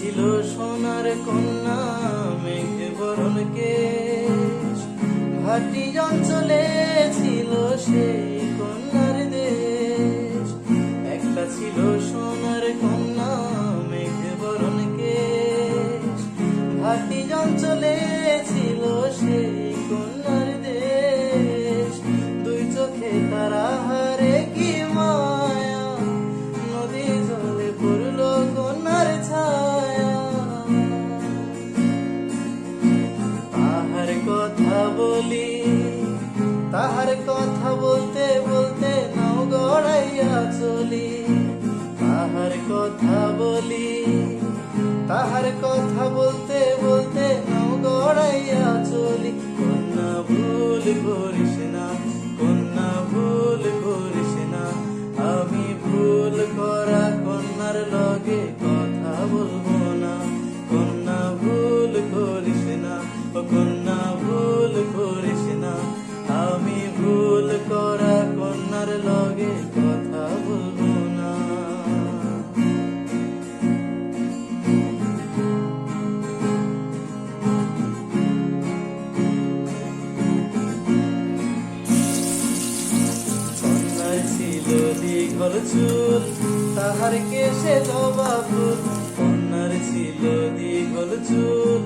ছিল সোনার কন্যা, মেঘ বরণ কেশ। ভাটি অঞ্চলে ছিল সেই কন্যার দেশ। একটা ছিল সোনার কন্যা, মেঘ বরণ কেশ। ভাটি অঞ্চলে ছিল সেই কন্যার বলি তাহার কথা বলতে বলতে নাও গড়াইয়া চলি। তাহার কথা বলি, তাহার কথা বলতে বলতে নাও গড়াইয়া চলি। কন্যা ভুল করিস দীঘল চুল তাহার কেশে জবা ফুল কন্যার ছিল দীঘল চুল,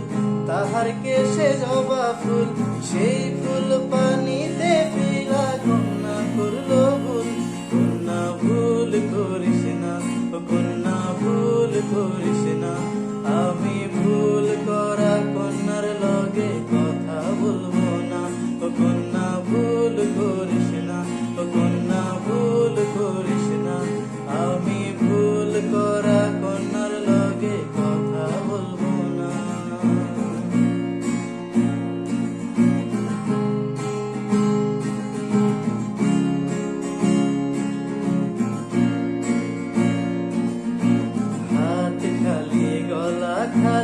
তাহার কেশে জবা ফুল সেই ফুল পানিতে ফিরা কন্যা করল ভুল। কন্যা ভুল করিস না, কন্যা ভুল করিস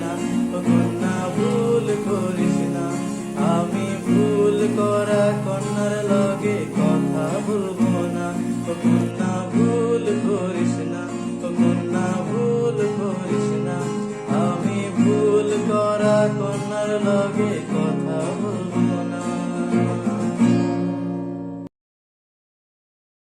না ও কন্যা ভুল করিস না। আমি ভুল করা কন্যার লগে কথা বলব না। ও কন্যা ভুল করিস না ও কন্যা ভুল করিস না। আমি ভুল করা কন্যার লগে কথা